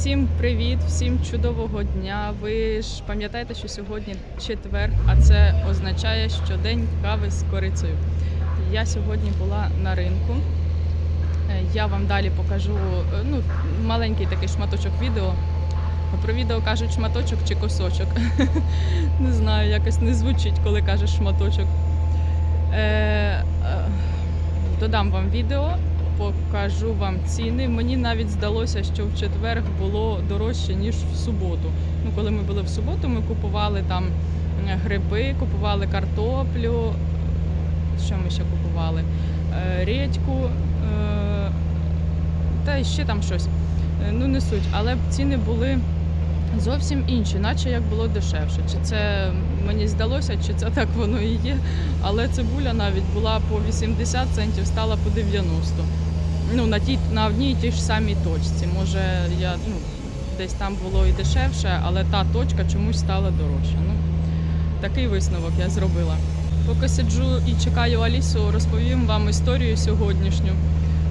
Всім привіт, всім чудового дня. Ви ж пам'ятаєте, що сьогодні четвер, а це означає, що день кави з корицею. Я сьогодні була на ринку. Е, Я вам далі покажу е, ну, маленький такий шматочок відео. Про відео кажуть шматочок чи косочок. Не знаю, якось не звучить, коли кажеш шматочок. Е, Додам вам відео, покажу вам ціни. Мені навіть здалося, що в четвер було дорожче, ніж в суботу. Ну, коли ми були в суботу, ми купували там гриби, купували картоплю. Що ми ще купували? Е, Редьку е, та ще там щось. Е, Ну, не суть, але ціни були зовсім інші, наче як було дешевше. Чи це мені здалося, чи це так воно і є. Але цибуля навіть була по 80 центів, стала по 90. Ну, на тій на одній і тій ж самій точці. Може, я ну, десь там було і дешевше, але та точка чомусь стала дорожча. Ну, такий висновок я зробила. Поки сиджу і чекаю Алісу, розповім вам історію сьогоднішню.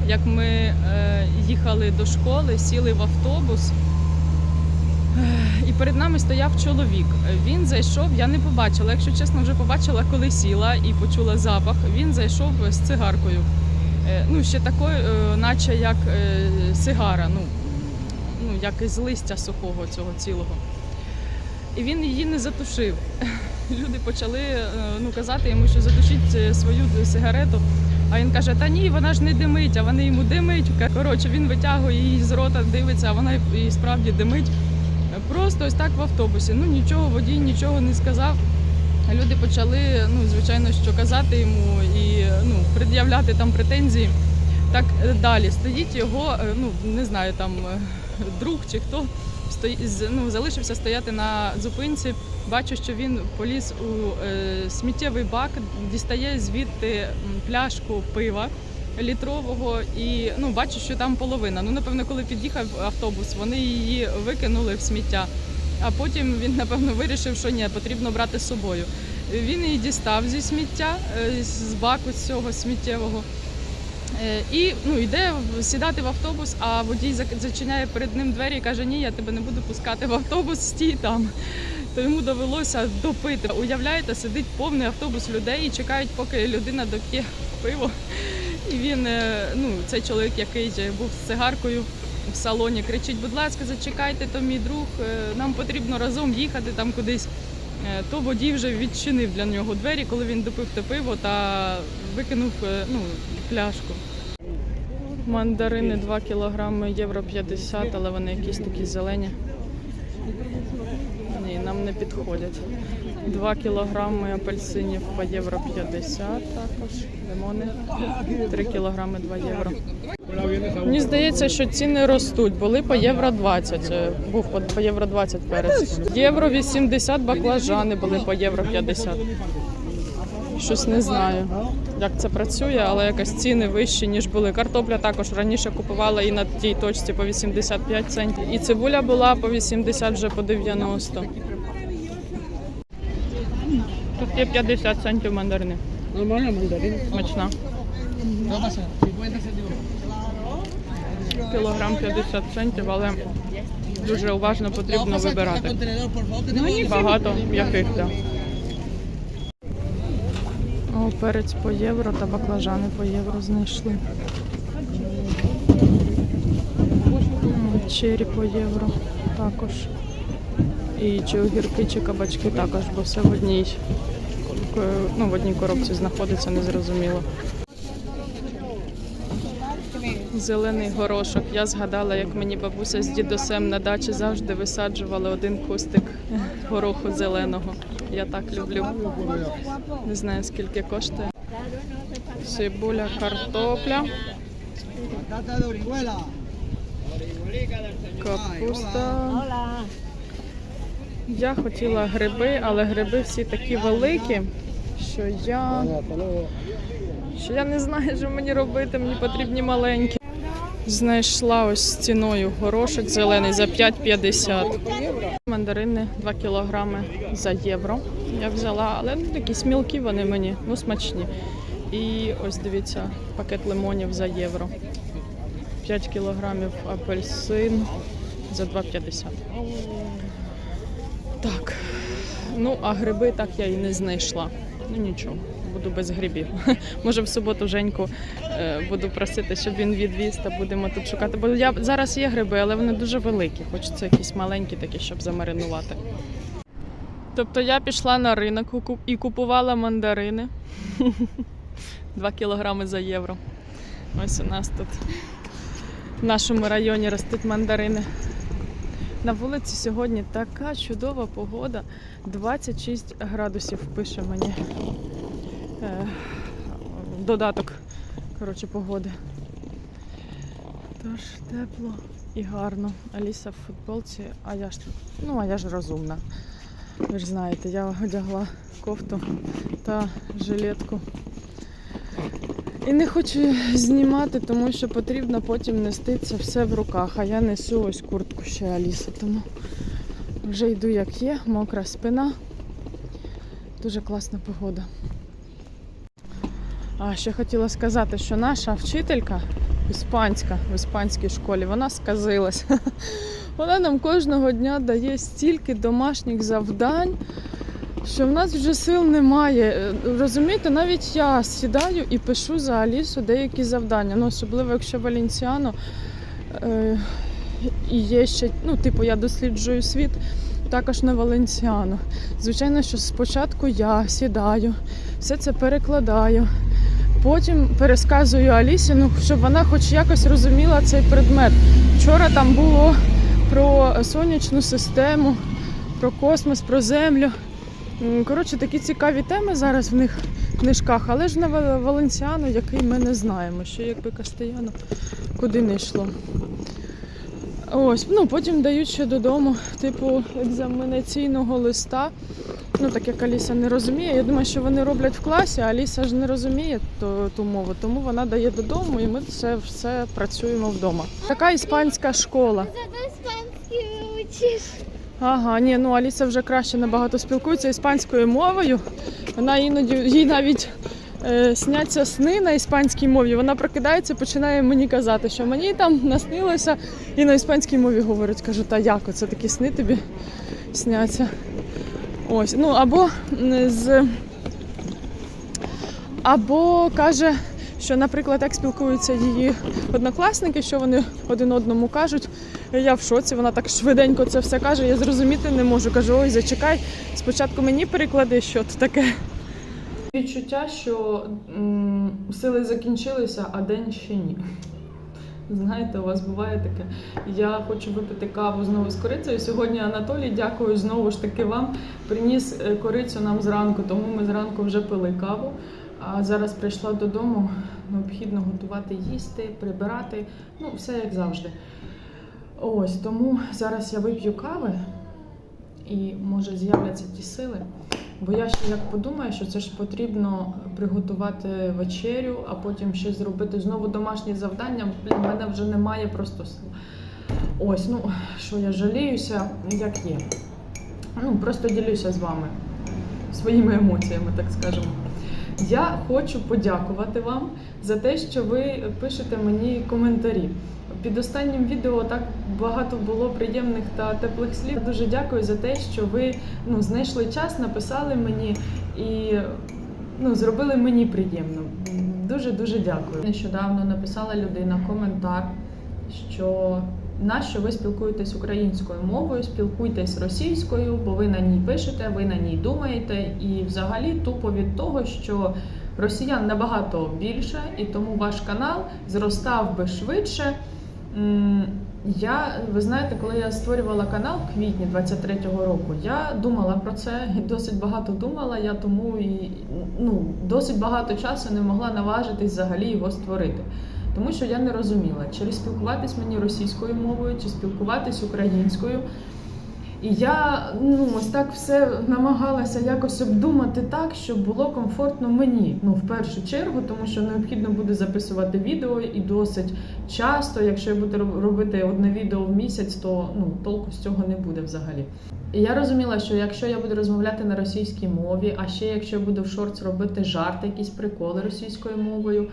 Як ми е, їхали до школи, сіли в автобус, і перед нами стояв чоловік. Він зайшов, я не побачила, якщо чесно, вже побачила, коли сіла і почула запах. Він зайшов з цигаркою. Е, Ну, ще такою, е, наче як е, сигара, ну, ну як із листя сухого цього цілого. І він її не затушив. Люди почали ну, казати йому, що затушіть свою сигарету. А він каже: Та ні, вона ж не димить, а вони йому димить. Коротше, він витягує її з рота, дивиться, а вона і справді димить. Просто ось так в автобусі. Ну нічого, водій нічого не сказав. Люди почали, ну звичайно, що казати йому і ну, пред'являти там претензії. Так е, далі стоїть його, е, ну не знаю, там е, друг чи хто ну, залишився стояти на зупинці. Бачу, що він поліз у е, сміттєвий бак, дістає звідти пляшку пива літрового і ну бачу, що там половина. Ну напевно, коли під'їхав автобус, вони її викинули в сміття. А потім він напевно вирішив, що ні, потрібно брати з собою. Він її дістав зі сміття е, з баку цього сміттєвого. Е, І ну, йде сідати в автобус, а водій зачиняє перед ним двері і каже: Ні, я тебе не буду пускати в автобус, стій там. То йому довелося допити. Уявляєте, сидить повний автобус людей і чекають, поки людина доп'є пиво. І він, е, ну, цей чоловік, який був з цигаркою в салоні, кричить: будь ласка, зачекайте, то мій друг, нам потрібно разом їхати там кудись. Е, То водій вже відчинив для нього двері, коли він допив те пиво та викинув е, ну, пляшку. Мандарини 2 кілограми, євро 50, але вони якісь такі зелені. Ні, нам не підходять. 2 кілограми апельсинів по євро 50 також. Лимони 3 кілограми 2 євро. Мені здається, що ціни ростуть. Були по євро 20. е, Був по, по євро 20 перець. Євро 80 баклажани були по євро 50. Щось не знаю, як це працює, але якось ціни вищі, ніж були. Картопля також раніше купувала і на тій точці по 85 центів. І цибуля була по 80 вже по 90. Тут є 50 центів мандарини. Нормально мандарин. Смачна. Кілограм 50 центів, але дуже уважно потрібно вибирати. tengo Багато м'яких, так. О, перець по євро та баклажани по євро знайшли. Чері по євро також. І чи огірки, чи кабачки також, бо все в одній, ну, в одній коробці знаходиться, незрозуміло. Зелений горошок. Я згадала, як мені бабуся з дідусем на дачі завжди висаджували один кустик гороху зеленого. Я так люблю. Не знаю скільки коштує. Цибуля, картопля, капуста. Я хотіла гриби, але гриби всі такі великі, що я, що я не знаю, що мені робити. Мені потрібні маленькі. Знайшла ось ціною горошок зелений за 5,50. Мандарини 2 кілограми за євро. Я взяла, але ну, такі смілкі вони мені, ну смачні. І ось дивіться, пакет лимонів за євро. 5 кілограмів апельсин, за 2,50. Так. Ну, а гриби так я і не знайшла. Ну нічого, буду без грибів. Може, в суботу Женьку е, буду просити, щоб він відвіз та будемо тут шукати. Бо я зараз є гриби, але вони дуже великі. Хочеться якісь маленькі такі, щоб замаринувати. Тобто я пішла на ринок і купувала мандарини. 2 кілограми за євро. Ось у нас тут в нашому районі ростуть мандарини. На вулиці сьогодні така чудова погода. 26 градусів пише мені додаток коротше, погоди. Тож тепло і гарно. Аліса в футболці, а я ж. Ну, а я ж розумна. Ви ж знаєте, я одягла кофту та жилетку. І не хочу знімати, тому що потрібно потім нести це все в руках. А я несу ось куртку ще Аліси, тому вже йду як є, мокра спина. Дуже класна погода. А ще хотіла сказати, що наша вчителька іспанська в іспанській школі, вона сказилась. Вона нам кожного дня дає стільки домашніх завдань, що в нас вже сил немає. Розумієте, навіть я сідаю і пишу за Алісу деякі завдання. Ну, особливо, якщо Валенціано е, є ще, ну, типу, я досліджую світ, також на Валенціано. Звичайно, що спочатку я сідаю, все це перекладаю. Потім пересказую Алісі, ну, щоб вона хоч якось розуміла цей предмет. Вчора там було про сонячну систему, про космос, про землю. Коротше, такі цікаві теми зараз в них в книжках, але ж на Ва- Валенціано, який ми не знаємо, що якби Кастеяно куди не йшло. Ось, ну потім дають ще додому, типу, екзаменаційного листа. Ну, так як Аліса не розуміє. Я думаю, що вони роблять в класі, а Аліса ж не розуміє ту, ту мову, тому вона дає додому і ми це все працюємо вдома. Така іспанська школа. Зато іспанський вивчиш. Ага, ні, ну Аліса вже краще набагато спілкується іспанською мовою. Вона іноді їй навіть е, сняться сни на іспанській мові. Вона прокидається, починає мені казати, що мені там наснилося і на іспанській мові говорить. Кажу, та як оце такі сни тобі сняться. Ось, ну або з. Або каже, що, наприклад, як спілкуються її однокласники, що вони один одному кажуть. Я в шоці, вона так швиденько це все каже, я зрозуміти не можу. Кажу, ой, зачекай, спочатку мені переклади, що це таке. Відчуття, що м, сили закінчилися, а день ще ні. Знаєте, у вас буває таке. Я хочу випити каву знову з корицею. Сьогодні Анатолій, дякую знову ж таки вам. Приніс е, корицю нам зранку, тому ми зранку вже пили каву. А зараз прийшла додому, необхідно готувати їсти, прибирати. Ну, все як завжди. Ось тому зараз я вип'ю кави і може з'являться ті сили. Бо я ще як подумаю, що це ж потрібно приготувати вечерю, а потім ще зробити знову домашні завдання. Блін, в мене вже немає просто сил. Ось, ну що я жаліюся, як є. Ну, просто ділюся з вами своїми емоціями, так скажемо. Я хочу подякувати вам за те, що ви пишете мені коментарі. Під останнім відео так багато було приємних та теплих слів. Дуже дякую за те, що ви ну, знайшли час, написали мені і ну, зробили мені приємно. Дуже дуже дякую. Нещодавно написала людина коментар, що нащо ви спілкуєтесь українською мовою, спілкуйтесь російською, бо ви на ній пишете, ви на ній думаєте, і взагалі тупо від того, що росіян набагато більше, і тому ваш канал зростав би швидше. Я, ви знаєте, коли я створювала канал в квітні 23-го року, я думала про це і досить багато думала. Я тому і ну досить багато часу не могла наважитись взагалі його створити. Тому що я не розуміла, чи спілкуватись мені російською мовою, чи спілкуватись українською. І я ну ось так все намагалася якось обдумати так, щоб було комфортно мені. Ну, в першу чергу, тому що необхідно буде записувати відео і досить часто. Якщо я буду робити одне відео в місяць, то ну толку з цього не буде взагалі. І я розуміла, що якщо я буду розмовляти на російській мові, а ще якщо я буду в шортс робити жарти, якісь приколи російською мовою,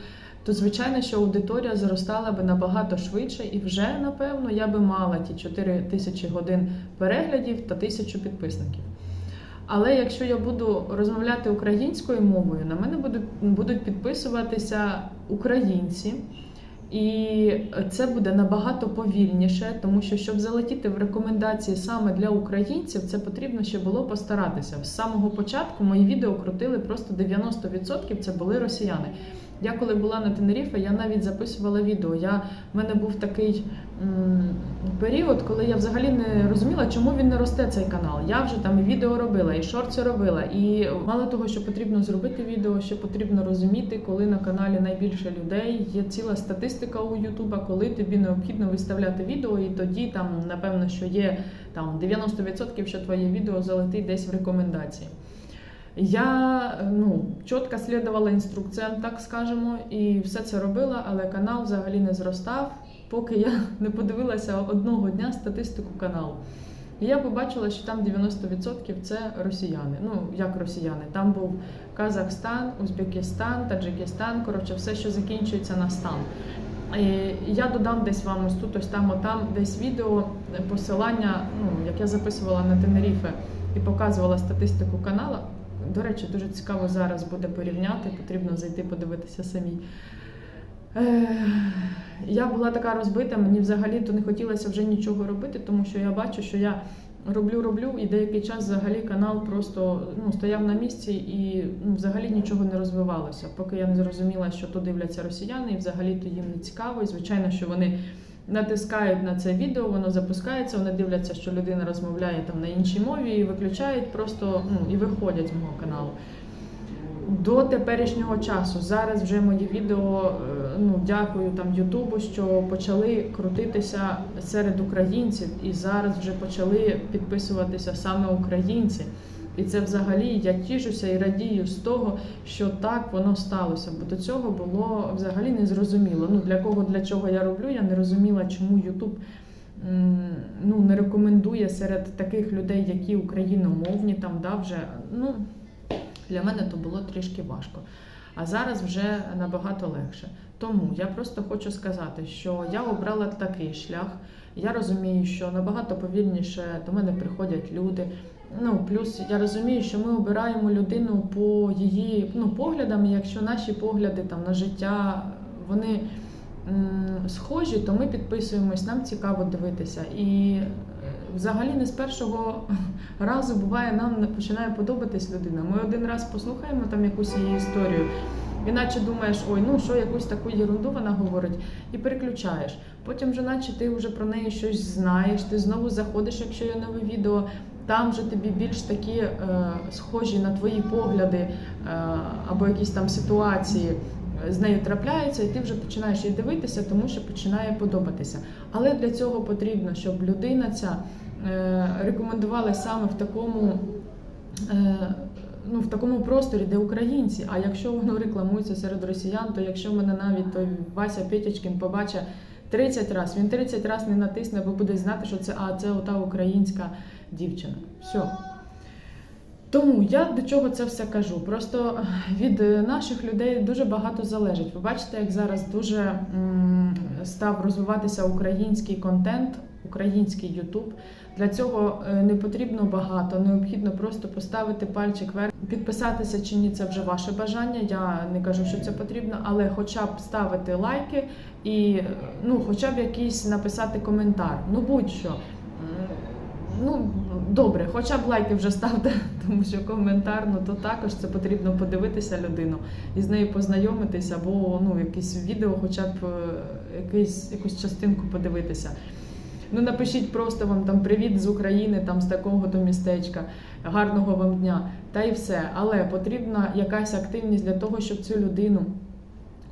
то звичайно, що аудиторія зростала би набагато швидше, і вже напевно я би мала ті 4 тисячі годин переглядів та тисячу підписників. Але якщо я буду розмовляти українською мовою, на мене будуть, будуть підписуватися українці. І це буде набагато повільніше, тому що щоб залетіти в рекомендації саме для українців, це потрібно ще було постаратися. З самого початку мої відео крутили просто 90% це були росіяни. Я коли була на Тенеріфе, я навіть записувала відео. Я, в мене був такий м, період, коли я взагалі не розуміла, чому він не росте цей канал. Я вже там і відео робила, і шорти робила. І мало того, що потрібно зробити відео, ще потрібно розуміти, коли на каналі найбільше людей. Є ціла статистика у Ютуба, коли тобі необхідно виставляти відео, і тоді там напевно, що є там 90%, що твоє відео залетить десь в рекомендації. Я ну, чітко слідувала інструкціям, так скажемо, і все це робила, але канал взагалі не зростав, поки я не подивилася одного дня статистику каналу. І я побачила, що там 90% це росіяни. Ну, як росіяни, там був Казахстан, Узбекистан, Таджикистан, коротше, все, що закінчується на стан. Я додам десь вам ось тут, ось там, отам, десь відео, посилання, ну, як я записувала на Тенеріфе і показувала статистику канала. До речі, дуже цікаво зараз буде порівняти, потрібно зайти подивитися самій. Е, я була така розбита, мені взагалі то не хотілося вже нічого робити, тому що я бачу, що я роблю, роблю, і деякий час взагалі канал просто ну, стояв на місці і ну, взагалі нічого не розвивалося. Поки я не зрозуміла, що то дивляться росіяни, і взагалі то їм не цікаво. І звичайно, що вони натискають на це відео, воно запускається, вони дивляться, що людина розмовляє там на іншій мові, і виключають просто ну, і виходять з мого каналу. До теперішнього часу зараз вже мої відео, е, ну дякую там Ютубу, що почали крутитися серед українців, і зараз вже почали підписуватися саме українці. І це взагалі я тішуся і радію з того, що так воно сталося. Бо до цього було взагалі незрозуміло. Ну для кого для чого я роблю, я не розуміла, чому Ютуб ну, не рекомендує серед таких людей, які україномовні, там да, вже ну. Для мене то було трішки важко. А зараз вже набагато легше. Тому я просто хочу сказати, що я обрала такий шлях. Я розумію, що набагато повільніше до мене приходять люди. Ну, плюс я розумію, що ми обираємо людину по її ну, поглядам. і Якщо наші погляди там на життя вони м, схожі, то ми підписуємось, нам цікаво дивитися. І е, взагалі не з першого разу буває, нам починає подобатись людина. Ми один раз послухаємо там якусь її історію. Іначе думаєш, ой, ну що якусь таку єрунду вона говорить, і переключаєш. Потім вже, наче ти вже про неї щось знаєш, ти знову заходиш, якщо є нове відео, там вже тобі більш такі е, схожі на твої погляди е, або якісь там ситуації е, з нею трапляються, і ти вже починаєш її дивитися, тому що починає подобатися. Але для цього потрібно, щоб людина ця е, рекомендувала саме в такому. Ну, в такому просторі, де українці. А якщо воно рекламується серед росіян, то якщо мене навіть той Вася Петячкін побачить 30 разів, він 30 разів не натисне, бо буде знати, що це а це ота українська дівчина. Все. Тому я до чого це все кажу. Просто від е, наших людей дуже багато залежить. Ви бачите, як зараз дуже м, став розвиватися український контент, український Ютуб. Для цього е, не потрібно багато, необхідно просто поставити пальчик вверх, підписатися чи ні, це вже ваше бажання. Я не кажу, що це потрібно, але хоча б ставити лайки і ну, хоча б якийсь написати коментар. Ну будь-що. Ну, добре, хоча б лайки вже ставте, тому що коментар, ну то також це потрібно подивитися людину і з нею познайомитися, або ну, якесь відео, хоча б е, якийсь, якусь частинку подивитися. Ну, напишіть просто вам там привіт з України, там з такого то містечка, гарного вам дня, та й все. Але потрібна якась активність для того, щоб цю людину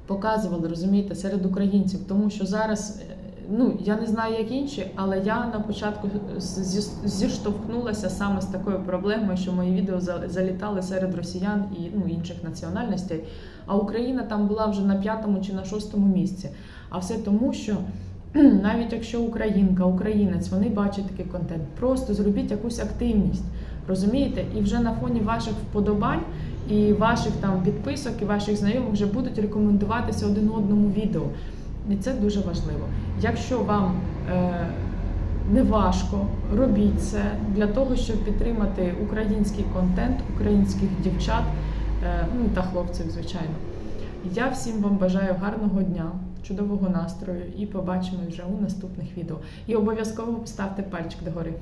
показували, розумієте, серед українців. Тому що зараз, е, ну я не знаю, як інші, але я на початку зіштовхнулася саме з такою проблемою, що мої відео залітали серед росіян і ну, інших національностей. А Україна там була вже на п'ятому чи на шостому місці. А все тому, що навіть якщо українка, українець, вони бачать такий контент, просто зробіть якусь активність. Розумієте? І вже на фоні ваших вподобань і ваших там підписок, і ваших знайомих вже будуть рекомендуватися один одному відео. І це дуже важливо. Якщо вам е, не важко, робіть це для того, щоб підтримати український контент, українських дівчат, е, ну та хлопців, звичайно. Я всім вам бажаю гарного дня, чудового настрою і побачимо вже у наступних відео. І обов'язково ставте пальчик догори.